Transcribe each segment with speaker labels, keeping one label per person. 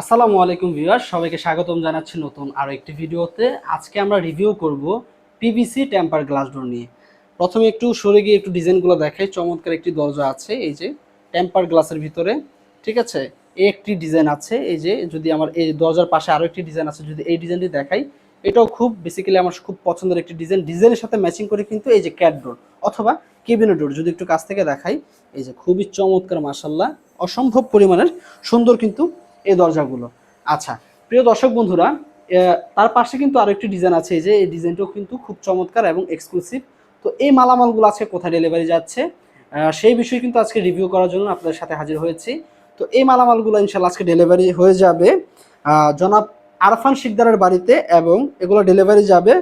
Speaker 1: আসসালামু আলাইকুম ভিউয়ার সবাইকে স্বাগতম জানাচ্ছি নতুন আরও একটি ভিডিওতে। আজকে আমরা রিভিউ করব পিভিসি টেম্পার গ্লাস ডোর নিয়ে। প্রথমে একটু সরে গিয়ে একটু ডিজাইনগুলো দেখাই, চমৎকার একটি দরজা আছে, এই যে টেম্পার গ্লাসের ভিতরে, ঠিক আছে? এই একটি ডিজাইন আছে, এই যে যদি আমার এই দরজার পাশে আরও একটি ডিজাইন আছে, যদি এই ডিজাইনটি দেখাই, এটাও খুব বেসিক্যালি আমার খুব পছন্দের একটি ডিজাইন। ডিজাইনের সাথে ম্যাচিং করে কিন্তু এই যে ক্যাট ডোর অথবা কেবিনেট ডোর যদি একটু কাছ থেকে দেখাই, এই যে খুবই চমৎকার মাসাল্লাহ অসম্ভব পরিমাণের সুন্দর কিন্তু এই দরজাগুলো। আচ্ছা প্রিয় দর্শক বন্ধুরা তার পাশে কিন্তু আরও একটি ডিজাইন আছে যে এই ডিজাইনটাও কিন্তু খুব চমৎকার এবং এক্সক্লুসিভ তো এই মালামালগুলো আজকে কোথায় ডেলিভারি যাচ্ছে? সেই বিষয়ে কিন্তু আজকে রিভিউ করার জন্য আপনাদের সাথে হাজির হয়েছি। তো এই মালামালগুলো ইনশাল্লাহ আজকে ডেলিভারি হয়ে যাবে জনাব আরফান শিকদারের বাড়িতে এবং এগুলো ডেলিভারি যাবে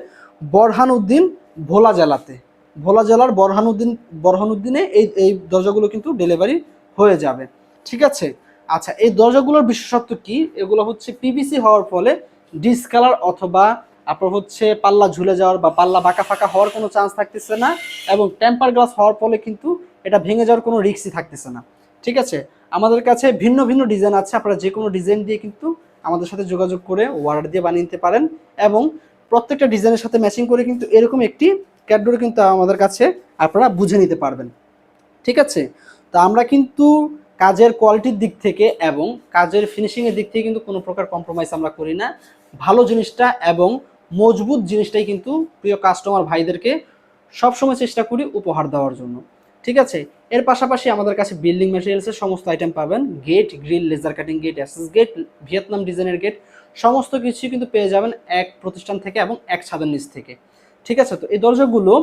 Speaker 1: বরহানউদ্দিন ভোলা জেলাতে। ভোলা জেলার বরহানউদ্দিন বরহানউদ্দিনে এই এই দরজাগুলো কিন্তু ডেলিভারি হয়ে যাবে। ঠিক আছে? আচ্ছা এই দরজাগুলোর বিশেষত্ব কি? এগুলো হচ্ছে পিভিসি হওয়ার ফলে ডিসকালার অথবা আপনার হচ্ছে পাল্লা ঝুলে যাওয়ার বা পাল্লা বাঁকা ফাঁকা হওয়ার কোনো চান্স থাকতেছে না এবং টেম্পার গ্লাস হওয়ার ফলে কিন্তু এটা ভেঙে যাওয়ার কোনো রিস্কই থাকতেছে না। ঠিক আছে? আমাদের কাছে ভিন্ন ভিন্ন ডিজাইন আছে, আপনারা যে কোনো ডিজাইন দিয়ে কিন্তু আমাদের সাথে যোগাযোগ করে অর্ডার দিয়ে বানিয়ে নিতে পারেন এবং প্রত্যেকটা ডিজাইনের সাথে ম্যাচিং করে কিন্তু এরকম একটি ক্যাডডোর কিন্তু আমাদের কাছে আপনারা বুঝে নিতে পারবেন। ঠিক আছে? তো আমরা কিন্তু কাজের কোয়ালিটির দিক থেকে এবং কাজের ফিনিশিংয়ের দিক থেকে কিন্তু কোনো প্রকার কম্প্রোমাইজ আমরা করি না। ভালো জিনিসটা এবং মজবুত জিনিসটাই কিন্তু প্রিয় কাস্টমার ভাইদেরকে সবসময় চেষ্টা করি উপহার দেওয়ার জন্য। ঠিক আছে? এর পাশাপাশি আমাদের কাছে বিল্ডিং ম্যাটেরিয়ালসের সমস্ত আইটেম পাবেন। Gate grill laser cutting gate assess gate Vietnam ডিজাইনের গেট সমস্ত কিছু কিন্তু পেয়ে যাবেন এক প্রতিষ্ঠান থেকে এবং এক ছাদের নিচ থেকে। ঠিক আছে? তো এই দরজাগুলো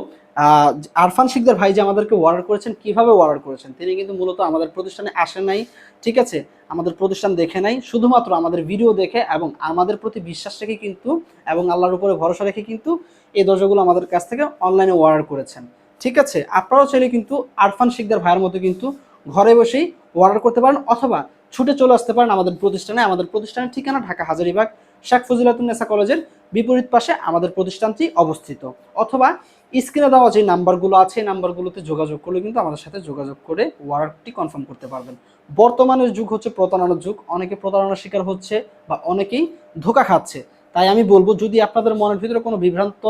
Speaker 1: আরফান শিকদার ভাই যে আমাদেরকে অর্ডার করেছেন, কীভাবে অর্ডার করেছেন? তিনি কিন্তু মূলত আমাদের প্রতিষ্ঠানে আসেন নাই, ঠিক আছে? আমাদের প্রতিষ্ঠান দেখে নাই, শুধুমাত্র আমাদের ভিডিও দেখে এবং আমাদের প্রতি বিশ্বাস রেখে কিন্তু এবং আল্লাহর উপরে ভরসা রেখে কিন্তু এই দরজাগুলো আমাদের কাছ থেকে অনলাইনে অর্ডার করেছেন, ঠিক আছে? আপনারাও চাইলে কিন্তু আরফান শিকদার ভাইয়ের মতো কিন্তু ঘরে বসেই অর্ডার করতে পারেন অথবা ছুটে চলে আসতে পারেন আমাদের প্রতিষ্ঠানে। আমাদের প্রতিষ্ঠানের ঠিকানা ঢাকা হাজারিবাগ, শেখ ফজিলাতুন্নেসা কলেজের বিপরীত পাশে আমাদের প্রতিষ্ঠানটি অবস্থিত। অথবা স্ক্রিনে দেওয়া যে নাম্বারগুলো আছে, এই নাম্বারগুলোতে যোগাযোগ করলে কিন্তু আমাদের সাথে যোগাযোগ করে ওয়ার্কটি কনফার্ম করতে পারবেন। বর্তমানের যুগ হচ্ছে প্রতারণার যুগ। অনেকে প্রতারণার শিকার হচ্ছে বা অনেকেই ধোকা খাচ্ছে। তাই আমি বলব, যদি আপনাদের মনের ভিতরে কোনো বিভ্রান্ত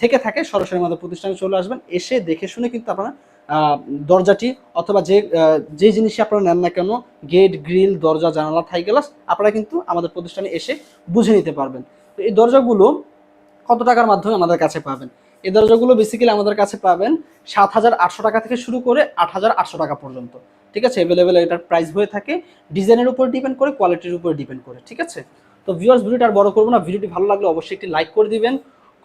Speaker 1: থেকে থাকে, সরাসরি আমাদের প্রতিষ্ঠানে চলে আসবেন। এসে দেখে শুনে কিন্তু আপনারা দরজাটি অথবা যে যে জিনিসই আপনারা নেন না কেন, গেট, গ্রিল, দরজা, জানালা, থাই গ্লাস, আপনারা কিন্তু আমাদের প্রতিষ্ঠানে এসে বুঝে নিতে পারবেন। তো এই দরজাগুলো কত টাকার মাধ্যমে আমাদের কাছে পাবেন? এই দরজাগুলো বেসিক্যালি আমাদের কাছে পাবেন সাত হাজার আটশো টাকা থেকে শুরু করে আট হাজার আটশো টাকা পর্যন্ত। ঠিক আছে? অ্যাভেলেবেল এটার প্রাইস হয়ে থাকে। ডিজাইনের উপর ডিপেন্ড করে কোয়ালিটির উপর ডিপেন্ড করে। ঠিক আছে? তো ভিউয়ার্স ভিডিওটা আর বড় করব না। ভিডিওটি ভালো লাগলে অবশ্যই একটি লাইক করে দিবেন।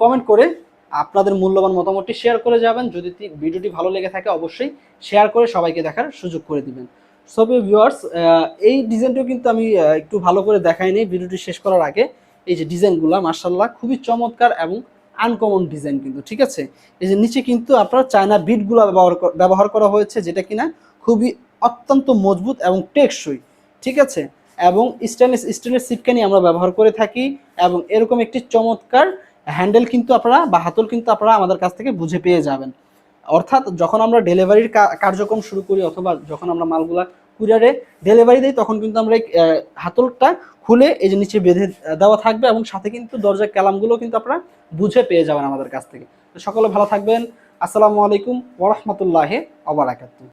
Speaker 1: কমেন্ট করে আপনাদের মূল্যবান মতামতটি শেয়ার করে যাবেন। যদি ভিডিওটি ভালো লেগে থাকে, অবশ্যই শেয়ার করে সবাইকে দেখার সুযোগ করে দিবেন। সো ভিউয়ার্স এই ডিজাইনটিও কিন্তু আমি একটু ভালো করে দেখাই নিই ভিডিওটি শেষ করার আগে এই যে ডিজাইনগুলো মার্শাল্লাহ খুবই চমৎকার এবং আনকমন ডিজাইন কিন্তু, ঠিক আছে? এই যে নিচে কিন্তু আপনার চায়না বিটগুলো ব্যবহার ব্যবহার করা হয়েছে, যেটা কিনা খুবই অত্যন্ত মজবুত এবং টেকসই, ঠিক আছে? এবং স্টেনলেস স্টিলের সিটকানি আমরা ব্যবহার করে থাকি এবং এরকম একটি চমৎকার হ্যান্ডেল কিন্তু আপনারা বা হাতল কিন্তু আপনারা আমাদের কাছ থেকে বুঝে পেয়ে যাবেন। অর্থাৎ যখন আমরা ডেলিভারির কার্যক্রম শুরু করি অথবা যখন আমরা মালগুলা কুরিয়ারে ডেলিভারি দিই, তখন কিন্তু আমরা এই হাতলটা খুলে এই যে নিচে বেঁধে দেওয়া থাকবে এবং সাথে কিন্তু দরজার ক্যালামগুলো কিন্তু আপনারা বুঝে পেয়ে যাবেন আমাদের কাছ থেকে। তো সকলে ভালো থাকবেন। আসসালামু আলাইকুম ওরহমতুল্লাহ ওবরাকাতু